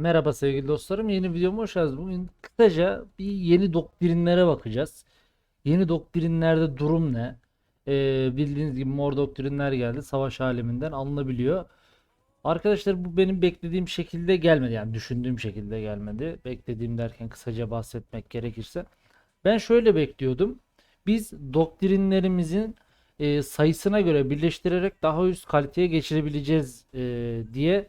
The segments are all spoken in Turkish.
Merhaba sevgili dostlarım. Yeni videoma hoş geldiniz. Bugün kısaca bir yeni doktrinlere bakacağız. Yeni doktrinlerde durum ne? Ee, bildiğiniz gibi mor doktrinler geldi. Savaş aleminden alınabiliyor. Arkadaşlar bu benim beklediğim şekilde gelmedi. Yani düşündüğüm şekilde gelmedi. Beklediğim derken kısaca bahsetmek gerekirse. Ben şöyle bekliyordum. Biz doktrinlerimizin e, sayısına göre birleştirerek daha üst kaliteye geçirebileceğiz e, diye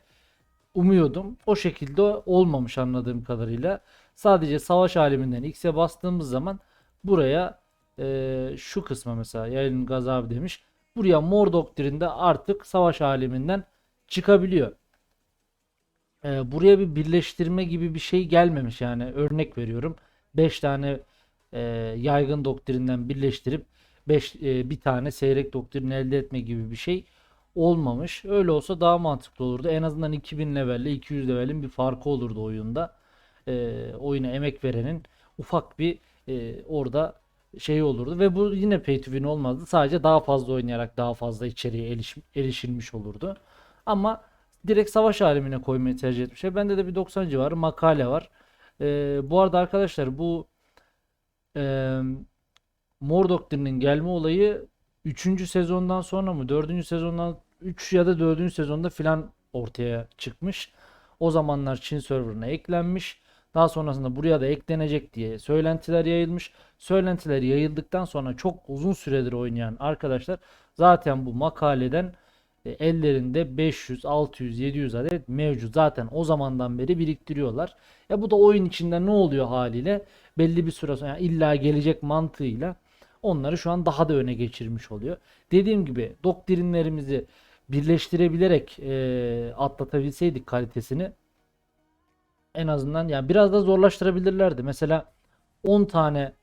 umuyordum. O şekilde olmamış anladığım kadarıyla. Sadece savaş aleminden X'e bastığımız zaman buraya e, şu kısma mesela yayın gazabı demiş. Buraya mor doktrinde artık savaş aleminden çıkabiliyor. E, buraya bir birleştirme gibi bir şey gelmemiş yani örnek veriyorum. 5 tane e, yaygın doktrinden birleştirip 5 bir tane seyrek doktrin elde etme gibi bir şey olmamış. Öyle olsa daha mantıklı olurdu. En azından 2000 levelle 200 levelin bir farkı olurdu oyunda. E, oyuna emek verenin ufak bir e, orada şey olurdu ve bu yine pay to win olmazdı. Sadece daha fazla oynayarak daha fazla içeriye eriş, erişilmiş olurdu. Ama direkt savaş alemine koymayı tercih etmişler. Bende de bir 90 civarı makale var. E, bu arada arkadaşlar bu e, Mor Doktrin'in gelme olayı 3. sezondan sonra mı 4. sezondan 3 ya da 4. sezonda filan ortaya çıkmış. O zamanlar Çin serverına eklenmiş. Daha sonrasında buraya da eklenecek diye söylentiler yayılmış. Söylentiler yayıldıktan sonra çok uzun süredir oynayan arkadaşlar zaten bu makaleden e, ellerinde 500, 600, 700 adet mevcut. Zaten o zamandan beri biriktiriyorlar. Ya bu da oyun içinde ne oluyor haliyle? Belli bir süre sonra yani illa gelecek mantığıyla onları şu an daha da öne geçirmiş oluyor. Dediğim gibi doktrinlerimizi birleştirebilerek e, atlatabilseydik kalitesini en azından yani biraz da zorlaştırabilirlerdi. Mesela 10 tane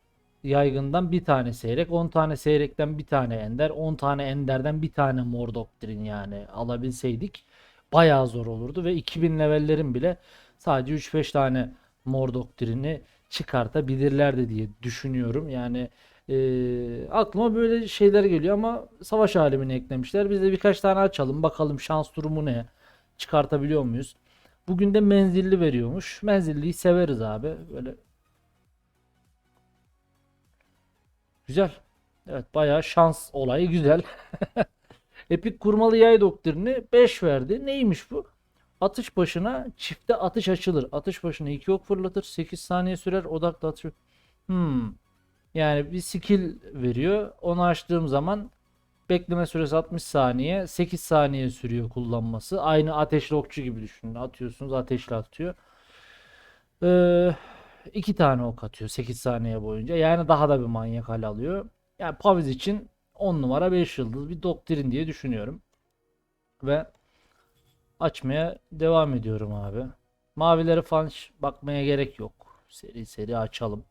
yaygından bir tane seyrek, 10 tane seyrekten bir tane ender, 10 tane enderden bir tane mor doktrin yani alabilseydik bayağı zor olurdu ve 2000 levellerin bile sadece 3-5 tane mor doktrini çıkartabilirlerdi diye düşünüyorum. Yani e, aklıma böyle şeyler geliyor ama savaş alemini eklemişler. Biz de birkaç tane açalım bakalım şans durumu ne? Çıkartabiliyor muyuz? Bugün de menzilli veriyormuş. Menzilliyi severiz abi. Böyle Güzel. Evet bayağı şans olayı güzel. Epik kurmalı yay doktrini 5 verdi. Neymiş bu? Atış başına çifte atış açılır. Atış başına 2 ok fırlatır. 8 saniye sürer. Odaklı atış. Hmm. Yani bir skill veriyor. Onu açtığım zaman bekleme süresi 60 saniye. 8 saniye sürüyor kullanması. Aynı ateşli okçu gibi düşünün. Atıyorsunuz ateşli atıyor. Ee, iki tane ok atıyor 8 saniye boyunca. Yani daha da bir manyak hal alıyor. Yani Paviz için 10 numara 5 yıldız bir doktrin diye düşünüyorum. Ve açmaya devam ediyorum abi. Mavileri falan bakmaya gerek yok. Seri seri açalım.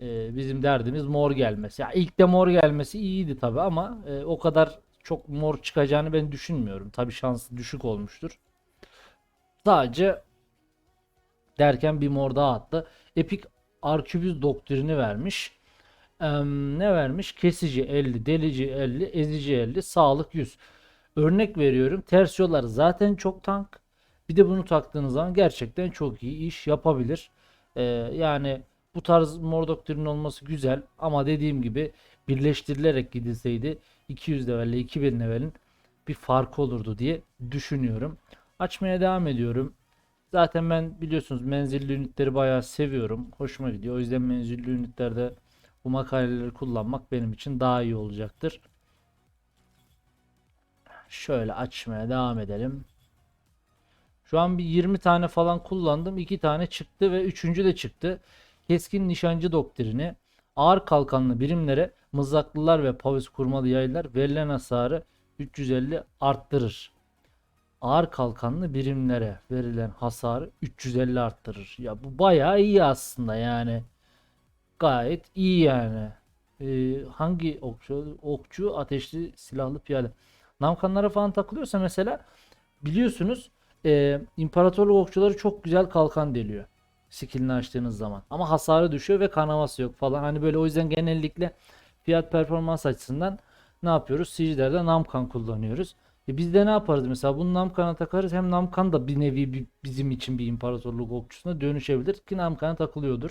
Ee, bizim derdimiz mor gelmesi. Ya ilk de mor gelmesi iyiydi tabi ama e, o kadar çok mor çıkacağını ben düşünmüyorum. Tabi şansı düşük olmuştur. Sadece derken bir mor daha attı. Epic Arkübüs doktrini vermiş. Ee, ne vermiş? Kesici 50, delici 50, ezici 50, sağlık 100. Örnek veriyorum. Ters yollar zaten çok tank. Bir de bunu taktığınız zaman gerçekten çok iyi iş yapabilir. Ee, yani bu tarz mor doktrinin olması güzel ama dediğim gibi birleştirilerek gidilseydi 200 level ile 2000 levelin bir farkı olurdu diye düşünüyorum. Açmaya devam ediyorum. Zaten ben biliyorsunuz menzilli ünitleri bayağı seviyorum. Hoşuma gidiyor. O yüzden menzilli ünitlerde bu makaleleri kullanmak benim için daha iyi olacaktır. Şöyle açmaya devam edelim. Şu an bir 20 tane falan kullandım. 2 tane çıktı ve 3. de çıktı. Keskin nişancı doktrini ağır kalkanlı birimlere mızraklılar ve pavis kurmalı yaylar verilen hasarı 350 arttırır ağır kalkanlı birimlere verilen hasarı 350 arttırır. Ya bu bayağı iyi aslında yani. Gayet iyi yani. Ee, hangi okçu? Okçu ateşli silahlı piyade. Namkanlara falan takılıyorsa mesela biliyorsunuz e, imparatorluk okçuları çok güzel kalkan deliyor. Skillini açtığınız zaman. Ama hasarı düşüyor ve kanaması yok falan. Hani böyle o yüzden genellikle fiyat performans açısından ne yapıyoruz? Siege'lerde Namkan kullanıyoruz. E biz de ne yaparız mesela bunu Namkan'a takarız hem Namkan da bir nevi bizim için bir imparatorluk okçusuna dönüşebilir ki Namkan'a takılıyordur.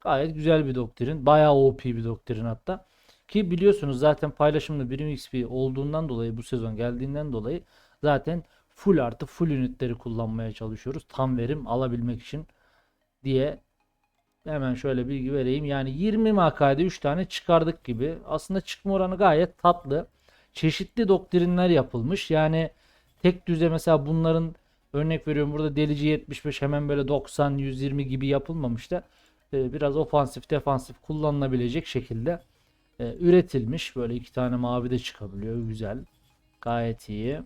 Gayet güzel bir doktrin. Bayağı OP bir doktrin hatta. Ki biliyorsunuz zaten paylaşımda birim XP olduğundan dolayı bu sezon geldiğinden dolayı zaten full artı full ünitleri kullanmaya çalışıyoruz. Tam verim alabilmek için diye hemen şöyle bilgi vereyim. Yani 20 makalede 3 tane çıkardık gibi. Aslında çıkma oranı gayet tatlı. Çeşitli doktrinler yapılmış. Yani tek düze mesela bunların örnek veriyorum burada delici 75 hemen böyle 90 120 gibi yapılmamış da e, biraz ofansif defansif kullanılabilecek şekilde e, üretilmiş. Böyle iki tane mavi de çıkabiliyor. Güzel. Gayet iyi.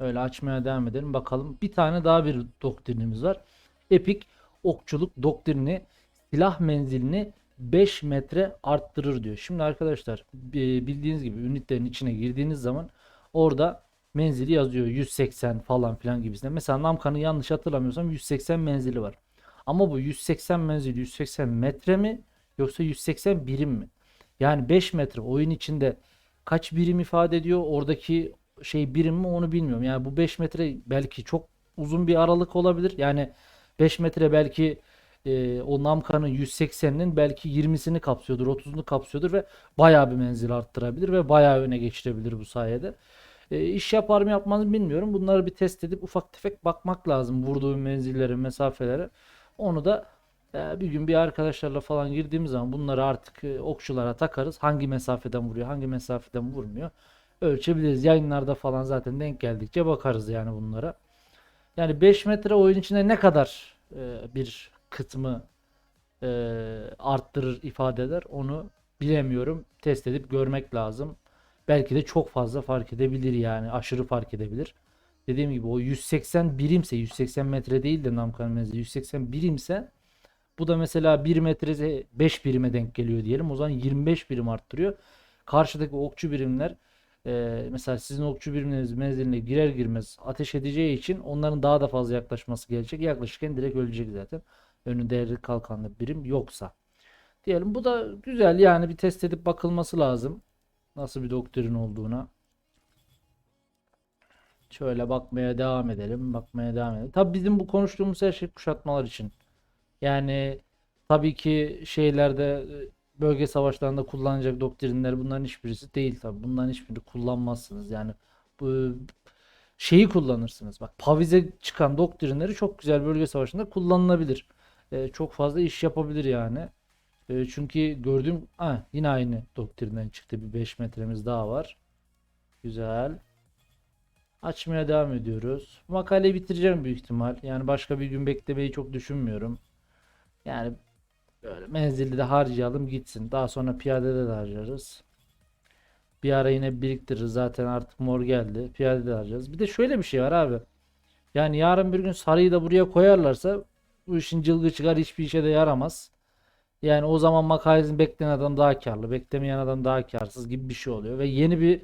Öyle açmaya devam edelim. Bakalım. Bir tane daha bir doktrinimiz var. Epik okçuluk doktrini silah menzilini 5 metre arttırır diyor. Şimdi arkadaşlar bi- bildiğiniz gibi ünitlerin içine girdiğiniz zaman orada menzili yazıyor 180 falan filan gibisinden. Mesela Namkan'ın yanlış hatırlamıyorsam 180 menzili var. Ama bu 180 menzil 180 metre mi yoksa 180 birim mi? Yani 5 metre oyun içinde kaç birim ifade ediyor? Oradaki şey birim mi onu bilmiyorum. Yani bu 5 metre belki çok uzun bir aralık olabilir. Yani 5 metre belki e, o Namkan'ın 180'inin belki 20'sini kapsıyordur, 30'unu kapsıyordur ve bayağı bir menzil arttırabilir ve bayağı öne geçirebilir bu sayede. E, iş yapar mı yapmaz mı bilmiyorum. Bunları bir test edip ufak tefek bakmak lazım vurduğu menzillere, mesafelere. Onu da e, bir gün bir arkadaşlarla falan girdiğimiz zaman bunları artık e, okçulara takarız. Hangi mesafeden vuruyor, hangi mesafeden vurmuyor ölçebiliriz. Yayınlarda falan zaten denk geldikçe bakarız yani bunlara. Yani 5 metre oyun içinde ne kadar e, bir kısmı e, arttırır ifade eder onu bilemiyorum. Test edip görmek lazım. Belki de çok fazla fark edebilir yani aşırı fark edebilir. Dediğim gibi o 180 birimse 180 metre değil de Namkan menzili 180 birimse bu da mesela 1 metre 5 birime denk geliyor diyelim. O zaman 25 birim arttırıyor. Karşıdaki okçu birimler e, mesela sizin okçu birimleriniz menziline girer girmez ateş edeceği için onların daha da fazla yaklaşması gelecek. Yaklaşırken direkt ölecek zaten. Önünde değerli kalkanlı birim yoksa. Diyelim bu da güzel yani bir test edip bakılması lazım. Nasıl bir doktrin olduğuna. Şöyle bakmaya devam edelim. Bakmaya devam edelim. Tabii bizim bu konuştuğumuz her şey kuşatmalar için. Yani tabii ki şeylerde bölge savaşlarında kullanacak doktrinler bunların hiçbirisi değil tabii. Bunların hiçbirini kullanmazsınız. Yani bu şeyi kullanırsınız. Bak Paviz'e çıkan doktrinleri çok güzel bölge savaşında kullanılabilir. E, çok fazla iş yapabilir yani. E, çünkü gördüğüm ha, yine aynı doktrinden çıktı. Bir 5 metremiz daha var. Güzel. Açmaya devam ediyoruz. Makaleyi bitireceğim büyük ihtimal. Yani başka bir gün beklemeyi çok düşünmüyorum. Yani böyle menzilde de harcayalım gitsin. Daha sonra piyadede de harcarız. Bir ara yine biriktiririz. Zaten artık mor geldi. Piyade de harcarız. Bir de şöyle bir şey var abi. Yani yarın bir gün sarıyı da buraya koyarlarsa bu işin cılgı çıkar hiçbir işe de yaramaz. Yani o zaman makalesini bekleyen adam daha karlı, beklemeyen adam daha karsız gibi bir şey oluyor. Ve yeni bir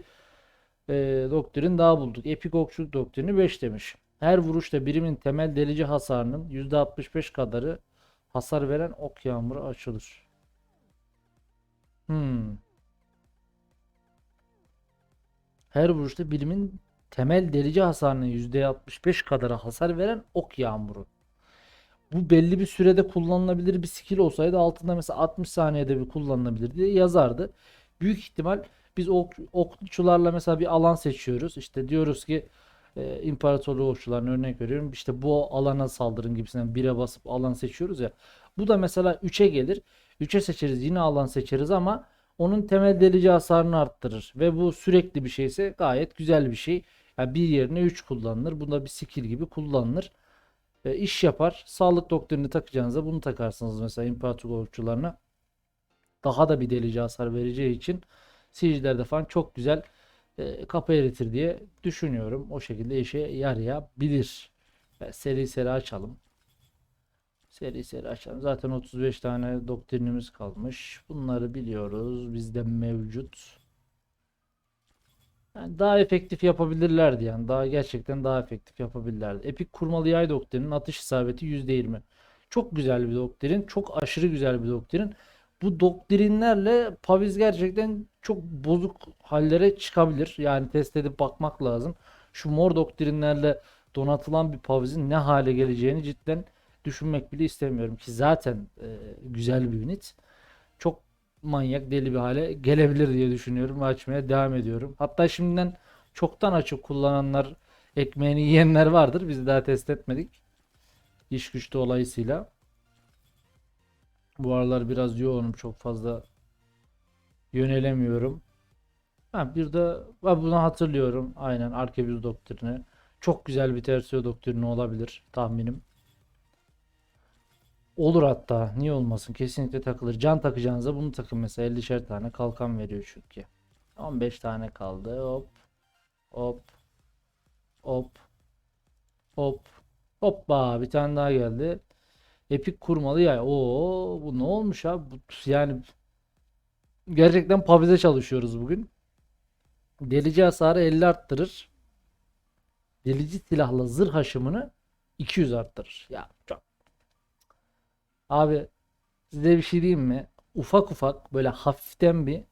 e, doktrin daha bulduk. Epik okçuluk doktrini 5 demiş. Her vuruşta birimin temel delici hasarının %65 kadarı hasar veren ok yağmuru açılır. Hmm. Her vuruşta birimin temel delici hasarının %65 kadarı hasar veren ok yağmuru. Bu belli bir sürede kullanılabilir bir skill olsaydı altında mesela 60 saniyede bir kullanılabilir diye yazardı. Büyük ihtimal biz ok, okçularla mesela bir alan seçiyoruz. İşte diyoruz ki e, imparatorluğu okçularına örnek veriyorum. İşte bu alana saldırın gibisinden bire basıp alan seçiyoruz ya. Bu da mesela 3'e gelir. 3'e seçeriz yine alan seçeriz ama onun temel delici hasarını arttırır. Ve bu sürekli bir şeyse gayet güzel bir şey. Yani bir yerine 3 kullanılır. Bunda bir skill gibi kullanılır. E, iş yapar. Sağlık doktrini takacağınızda bunu takarsınız mesela imparatorluk okçularına. Daha da bir delici hasar vereceği için siege'lerde falan çok güzel e, kapı eritir diye düşünüyorum. O şekilde işe yarayabilir. Ve seri seri açalım. Seri seri açalım. Zaten 35 tane doktrinimiz kalmış. Bunları biliyoruz. Bizde mevcut. Yani daha efektif yapabilirlerdi yani. Daha gerçekten daha efektif yapabilirlerdi. Epik kurmalı yay doktrinin atış isabeti %20. Çok güzel bir doktrin. Çok aşırı güzel bir doktrin. Bu doktrinlerle Paviz gerçekten çok bozuk hallere çıkabilir. Yani test edip bakmak lazım. Şu mor doktrinlerle donatılan bir Paviz'in ne hale geleceğini cidden düşünmek bile istemiyorum ki zaten e, güzel bir unit. Çok manyak deli bir hale gelebilir diye düşünüyorum ve açmaya devam ediyorum. Hatta şimdiden çoktan açıp kullananlar ekmeğini yiyenler vardır. Biz daha test etmedik. İş güç dolayısıyla. Bu aralar biraz yoğunum. Çok fazla yönelemiyorum. Ha, bir de ben bunu hatırlıyorum. Aynen Arkebius doktrini. Çok güzel bir Tertio doktrini olabilir tahminim. Olur hatta. Niye olmasın? Kesinlikle takılır. Can takacağınıza bunu takın mesela. 50'şer tane kalkan veriyor çünkü. 15 tane kaldı. Hop. Hop. Hop. Hop. Hoppa bir tane daha geldi. Epik kurmalı yay. Oo bu ne olmuş abi? Yani gerçekten Paviz'e çalışıyoruz bugün. Delici hasarı 50 arttırır. Delici silahla zırh aşımını 200 arttırır. Ya çok. Abi size bir şey diyeyim mi? Ufak ufak böyle hafiften bir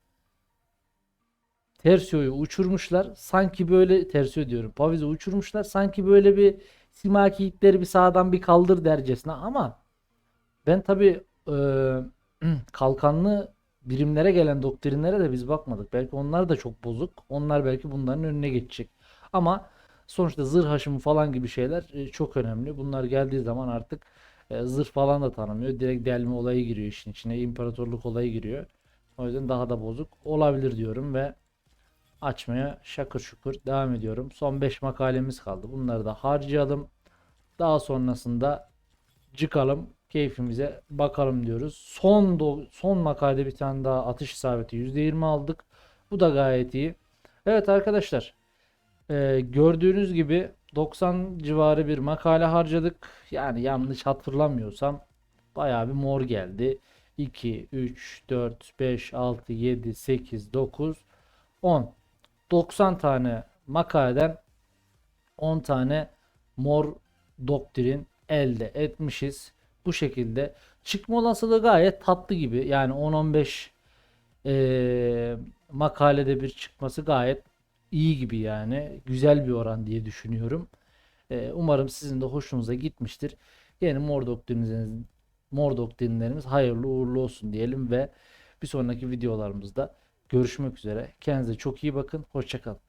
Tersio'yu uçurmuşlar. Sanki böyle Tersio diyorum. Paviz'i uçurmuşlar. Sanki böyle bir Simaki itleri bir sağdan bir kaldır dercesine ama ben tabii e, kalkanlı birimlere gelen doktrinlere de biz bakmadık. Belki onlar da çok bozuk. Onlar belki bunların önüne geçecek. Ama sonuçta zırh haşımı falan gibi şeyler e, çok önemli. Bunlar geldiği zaman artık e, zırh falan da tanımıyor. Direkt delme olayı giriyor işin içine. İmparatorluk olayı giriyor. O yüzden daha da bozuk olabilir diyorum ve açmaya şakır şukur devam ediyorum. Son 5 makalemiz kaldı. Bunları da harcayalım. Daha sonrasında çıkalım. Keyfimize bakalım diyoruz. Son do- son makalede bir tane daha atış isabeti %20 aldık. Bu da gayet iyi. Evet arkadaşlar. e, gördüğünüz gibi 90 civarı bir makale harcadık. Yani yanlış hatırlamıyorsam bayağı bir mor geldi. 2, 3, 4, 5, 6, 7, 8, 9, 10. 90 tane makaleden 10 tane mor doktrin elde etmişiz. Bu şekilde çıkma olasılığı gayet tatlı gibi. Yani 10-15 eee, makalede bir çıkması gayet iyi gibi yani. Güzel bir oran diye düşünüyorum. Eee, umarım sizin de hoşunuza gitmiştir. Yeni mor doktrinleriniz, mor doktrinlerimiz hayırlı uğurlu olsun diyelim ve bir sonraki videolarımızda görüşmek üzere. Kendinize çok iyi bakın. Hoşçakalın.